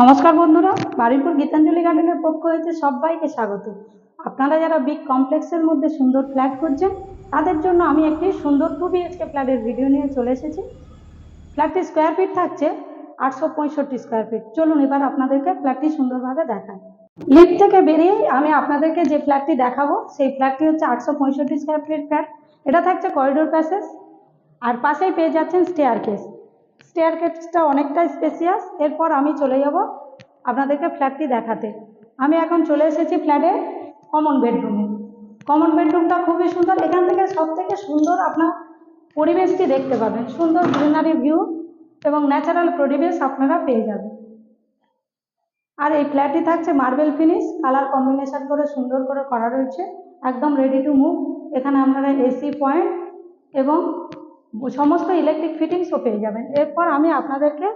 নমস্কার বন্ধুরা, বারুইপুর গীতাঞ্জলি গার্ডেনের পক্ষ হয়েছে সবাইকে স্বাগত। আপনারা যারা বিগ কমপ্লেক্সের মধ্যে সুন্দর ফ্ল্যাট খুঁজছেন, তাদের জন্য আমি একটি সুন্দর টু বিএচকে ফ্ল্যাটের ভিডিও নিয়ে চলে এসেছি। ফ্ল্যাটটি স্কোয়ার ফিট থাকছে, আটশো পঁয়ষট্টি স্কোয়ার ফিট চলুন এবার আপনাদেরকে ফ্ল্যাটটি সুন্দরভাবে দেখাই। লিফট থেকে বেরিয়ে আমি আপনাদেরকে যে ফ্ল্যাটটি দেখাবো, সেই ফ্ল্যাটটি হচ্ছে আটশো পঁয়ষট্টি স্কোয়ার ফিট ফ্ল্যাট এটা থাকছে করিডোর প্যাসেজ আর পাশেই পেয়ে যাচ্ছেন স্টেয়ার কেস স্টেয়ার কেসটা অনেকটাই স্পেসিয়াস এরপর আমি চলে যাব আপনাদেরকে ফ্ল্যাটটি দেখাতে। আমি এখন চলে এসেছি ফ্ল্যাটের কমন বেডরুমে কমন বেডরুমটা খুবই সুন্দর। এখান থেকে সব থেকে সুন্দর আপনার পরিবেশটি দেখতে পাবেন। সুন্দর গ্রিনারি ভিউ এবং ন্যাচারাল পরিবেশ আপনারা পেয়ে যাবেন। আর এই ফ্ল্যাটটি থাকছে মার্বেল ফিনিশ কালার কম্বিনেশন করে সুন্দর করে করা রয়েছে। একদম রেডি টু মুভ এখানে আপনারা এসি পয়েন্ট এবং সমস্ত ইলেকট্রিক ফিটিংসও পেয়ে যাবেন। এরপর আমি আপনাদেরকে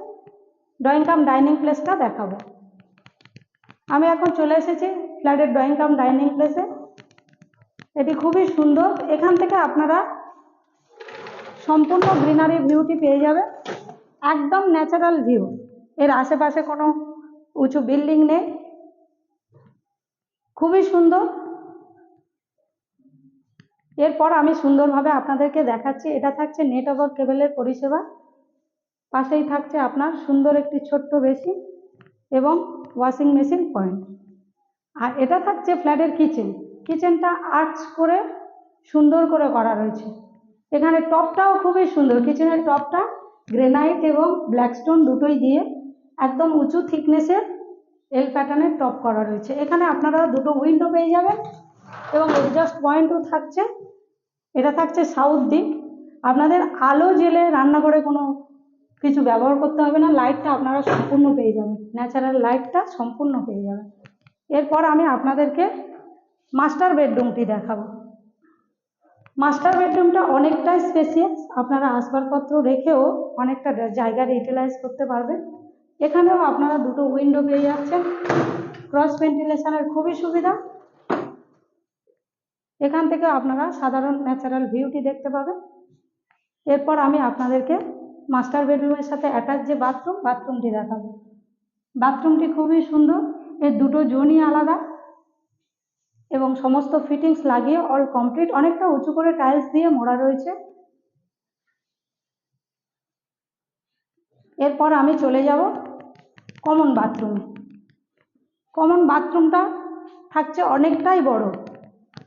ড্রয়িং কাম ডাইনিং প্লেসটা দেখাবো। আমি এখন চলে এসেছি ফ্ল্যাটের ড্রয়িং কাম ডাইনিং প্লেসে এটি খুবই সুন্দর। এখান থেকে আপনারা সম্পূর্ণ গ্রিনারি ভিউটি পেয়ে যাবেন। একদম ন্যাচারাল ভিউ এর আশেপাশে কোনো উঁচু বিল্ডিং নেই। খুবই সুন্দর। এরপর আমি সুন্দরভাবে আপনাদেরকে দেখাচ্ছি, এটা থাকছে নেটওয়ার্ক কেবেলের পরিষেবা। পাশেই থাকছে আপনার সুন্দর একটি ছোট্ট বেসি এবং ওয়াশিং মেশিন পয়েন্ট। আর এটা থাকছে ফ্ল্যাটের কিচেন। কিচেনটা আর্চ করে সুন্দর করে করা রয়েছে। এখানে টপটাও খুবই সুন্দর। কিচেনের টপটা গ্রেনাইট এবং ব্ল্যাকস্টোন দুটোই দিয়ে একদম উঁচু থিকনেসের এল প্যাটার্নের টপ করা রয়েছে। এখানে আপনারা দুটো উইন্ডো পেয়ে যাবেন এবং এক্সস্ট পয়েন্টও থাকছে। এটা থাকছে সাউথ দিক। আপনাদের আলো জেলে রান্না করে কোনো কিছু ব্যবহার করতে হবে না লাইটটা আপনারা সম্পূর্ণ পেয়ে যাবেন। ন্যাচারাল লাইটটা সম্পূর্ণ পেয়ে যাবেন। এরপর আমি আপনাদেরকে মাস্টার বেডরুমটি দেখাবো। মাস্টার বেডরুমটা অনেকটাই স্পেসিয়াস আপনারা আসবাবপত্র রেখেও অনেকটা জায়গা ইউটিলাইজ করতে পারবেন। এখানেও আপনারা দুটো উইন্ডো পেয়ে যাচ্ছেন। ক্রস ভেন্টিলেশনের খুবই সুবিধা। এখান থেকে আপনারা সাধারণ ন্যাচারাল ভিউটি দেখতে পাবেন। এরপর আমি আপনাদেরকে মাস্টার বেডরুমের সাথে অ্যাটাচ যে বাথরুম বাথরুমটি দেখাবো। বাথরুমটি খুবই সুন্দর, এর দুটো জোনই আলাদা এবং সমস্ত ফিটিংস লাগিয়ে অল কমপ্লিট অনেকটা উঁচু করে টাইলস দিয়ে মোড়া রয়েছে। এরপর আমি চলে যাব কমন বাথরুমে কমন বাথরুমটা থাকছে অনেকটাই বড়।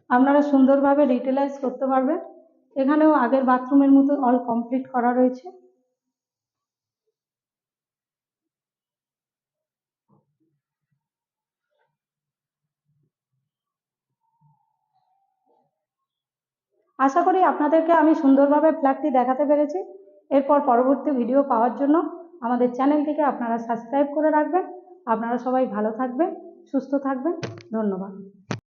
আপনারা সুন্দরভাবে রিটেলাইজ করতে পারবেন। এখানেও আগের বাথরুমের মতো অল কমপ্লিট করা রয়েছে। আশা করি আপনাদেরকে আমি সুন্দরভাবে ফ্ল্যাটটি দেখাতে পেরেছি। এরপর পরবর্তী ভিডিও পাওয়ার জন্য আমাদের চ্যানেলটিকে আপনারা সাবস্ক্রাইব করে রাখবেন। আপনারা সবাই ভালো থাকবেন, সুস্থ থাকবেন। ধন্যবাদ।